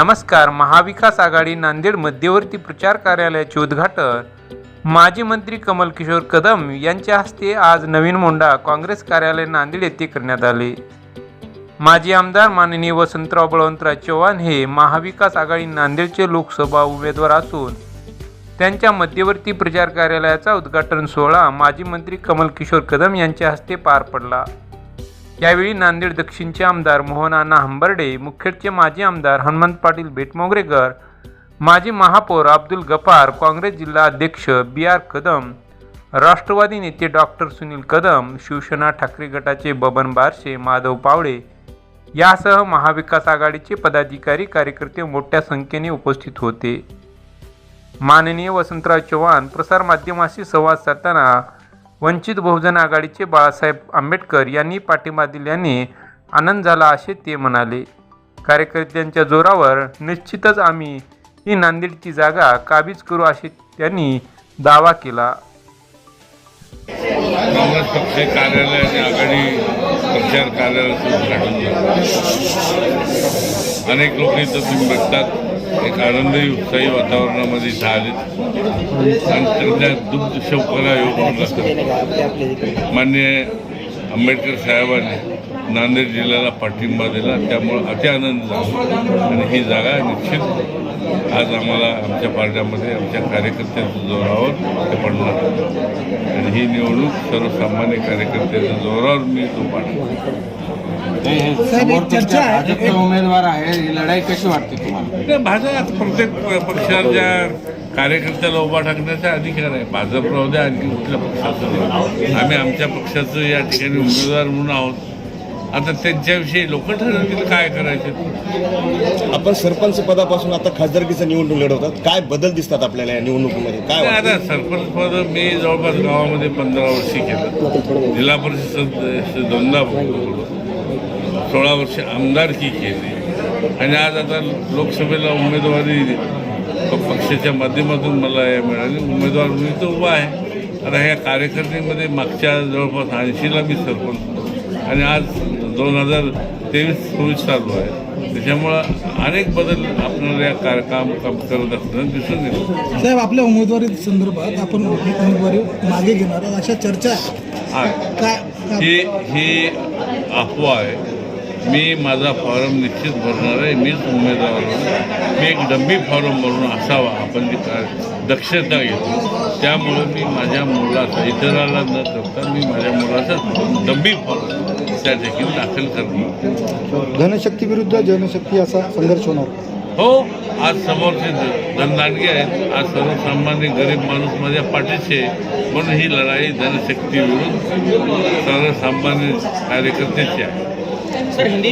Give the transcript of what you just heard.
नमस्कार महाविकास आघाडी नांदेड मध्यवर्ती प्रचार कार्यालयाचे उद्घाटन माजी मंत्री कमल किशोर कदम यांच्या हस्ते आज नवीन मोंडा काँग्रेस कार्यालय नांदेड येथे करण्यात आले. माजी आमदार माननीय वसंतराव बळवंतराव चव्हाण हे महाविकास आघाडी नांदेडचे लोकसभा उमेदवार असून त्यांच्या मध्यवर्ती प्रचार कार्यालयाचा उद्घाटन सोहळा माजी मंत्री कमल किशोर कदम यांच्या हस्ते पार पडला. यावेळी नांदेड दक्षिणचे आमदार मोहन अण्णा हंबर्डे मुखेडचे माजी आमदार हनुमंत पाटील बेटमोगरेकर माजी महापौर अब्दुल गफार काँग्रेस जिल्हा अध्यक्ष बी आर कदम राष्ट्रवादी नेते डॉक्टर सुनील कदम शिवसेना ठाकरे गटाचे बबन बारशे माधव पावळे यासह महाविकास आघाडीचे पदाधिकारी कार्यकर्ते मोठ्या संख्येने उपस्थित होते. माननीय वसंतराव चव्हाण प्रसारमाध्यमाशी संवाद साधताना वंचित बहुजन आघाडीचे बाळासाहेब आंबेडकर यांनी पाठिंबा दिल्याने आनंद झाला असे ते म्हणाले. कार्यकर्त्यांच्या जोरावर निश्चितच आम्ही ही नांदेडची जागा काबीज करू असे त्यांनी दावा केला. काँग्रेस पक्ष कार्यालय आणि आघाडी प्रचार कार्यालयाचं उद्घाटन झालं अनेक लोक इथं तुम्ही भेटतात. एक आनंदी उत्साही वातावरणामध्ये झाले. आणि त्यांच्या दुग्ध शौकाला योग लागतात मान्य आंबेडकर साहेबांनी नांदेड जिल्ह्याला पाठिंबा दिला त्यामुळं अति आनंद झाला. आणि ही जागा निश्चित आज आम्हाला आमच्या पार्ट्यामध्ये आमच्या कार्यकर्त्यांच्या जोरावर ते पडणार आणि ही निवडणूक सर्वसामान्य कार्यकर्त्याच्या जोरावर मी तो पाडणार भाजपचे उमेदवार आहे ही लढाई कशी वाटते तुम्हाला? भाजप प्रत्येक पक्षाच्या कार्यकर्त्याला उभा टाकण्याचा अधिकार आहे. भाजप राहू द्या आणखी कुठल्या पक्षाचं. आम्ही आमच्या पक्षाचं या ठिकाणी उमेदवार म्हणून आहोत. आता त्यांच्याविषयी लोक ठरवतील काय करायचे? आपण सरपंच पदापासून आता खासदारकीचं निवडणूक लढवतात. काय बदल दिसतात आपल्याला या निवडणुकीमध्ये? काय? आता सरपंच पद मी जवळपास गावामध्ये पंधरा वर्षी केलं. जिल्हा परिषद दोनदा सोळा वर्ष आमदारकी केली. आणि आज आता लोकसभेला उमेदवारी पक्षाच्या माध्यमातून मला हे मिळाली. उमेदवार म्हणून तर उभा आहे. आता ह्या कार्यकर्त्यांमध्ये मागच्या जवळपास ऐंशीला मी सरपंच. आणि आज दोन हजार तेवीस चोवीस चालू आहे. त्याच्यामुळं अनेक बदल आपल्याला या कार काम काम करत असताना दिसून येतो साहेब आपल्या उमेदवारी संदर्भात आपण उमेदवारी मागे घेणार अशा चर्चा. आहे काय ही ही अफवा आहे. मी माझा फॉर्म निश्चित भरणार आहे मीच उमेदवार. मी एक डम्मी फॉर्म भरून असावा आपण जी का दक्षता घेतो. त्यामुळं मी माझ्या मुलाचा इतराला न करता मी माझ्या मुलाचा डम्मी फॉर्म त्या ठिकाणी दाखल करणार धनशक्ती विरुद्ध जनशक्ती असा संघर्ष होणार? हो आज समोरचे ध- धनदानगे आहेत. आज सर्वसामान्य गरीब माणूस माझ्या पाठीशी आहे. म्हणून ही लढाई धनशक्ती विरुद्ध सर्वसामान्य कार्यकर्त्याची आहे. सर हिंदी